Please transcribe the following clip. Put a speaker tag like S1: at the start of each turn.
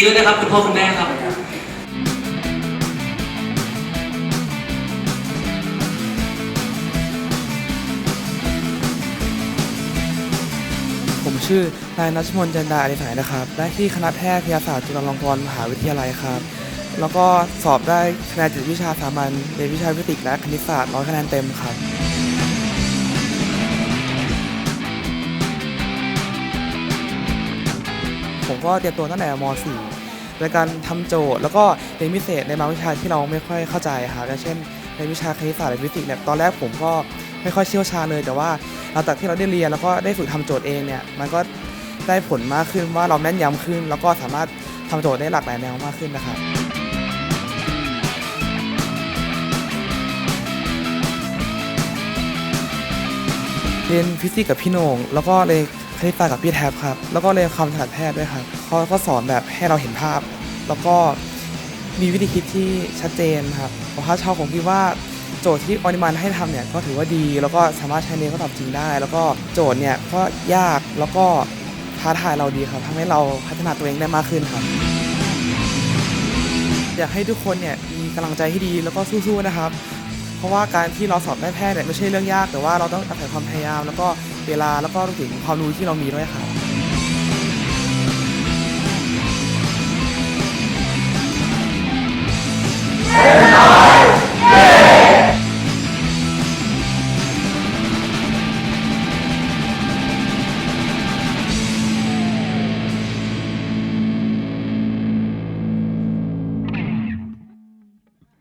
S1: ดีด้วยนะครับคุณพ่อคุณแม่ครับ
S2: ผมชื่อนายนัชมนจันดาอดิษายนะครับ ได้ที่คณะแพทยศาสตร์จุฬาลงกรณ์มหาวิทยาลัยครับ แล้วก็สอบได้คะแนนจิตวิชาสามัญในวิชาฟิสิกส์และคณิตศาสตร์ร้อยคะแนนเต็มครับ ผมก็เตรียมตัวตั้งแต่ม .4 ในการทำโจทย์ แล้วก็เรียนพิเศษในบางวิชาที่เราไม่ค่อยเข้าใจครับอย่างเช่น ในวิชาคณิตศาสตร์หรือฟิสิกส์เนี่ยตอนแรกผมก็ไม่ค่อยเชี่ยวชาญเลย แต่ว่าหลังจากที่เราได้เรียนแล้วก็ได้ฝึกทำโจทย์เองเนี่ยมันก็ได้ผลมากขึ้นว่าเราแม่นยำขึ้น แล้วก็สามารถทำโจทย์ได้หลากหลายแนวมากขึ้นนะครับเรียนฟิสิกส์กับพี่โหน่งแล้วก็เลย คณิตศาสตร์กับพี่แท็บครับ แล้วก็เรียนความถนัดแพทย์ด้วยครับเขาก็สอนแบบให้เราเห็นภาพ แล้วก็มีวิธีคิดที่ชัดเจนครับผมถ้าชอบผมคิดว่าโจทย์ที่ออนิมันให้ทำเนี่ยก็ถือว่าดี แล้วก็สามารถใช้ในข้อสอบจริงได้ แล้วก็โจทย์เนี่ยก็ยากแล้วก็ท้าทายเราดีครับทำให้เราพัฒนาตัวเองได้มากขึ้นครับ อยากให้ทุกคนเนี่ยมีกำลังใจที่ดีแล้วก็สู้ๆนะครับ เพราะว่าการที่เราสอบได้แพทย์เนี่ยไม่ใช่เรื่องยาก แต่ว่าเราต้องอาศัยความพยายาม แล้วก็เวลาแล้วก็รวมถึงความรู้ที่เรามีด้วยค่ะ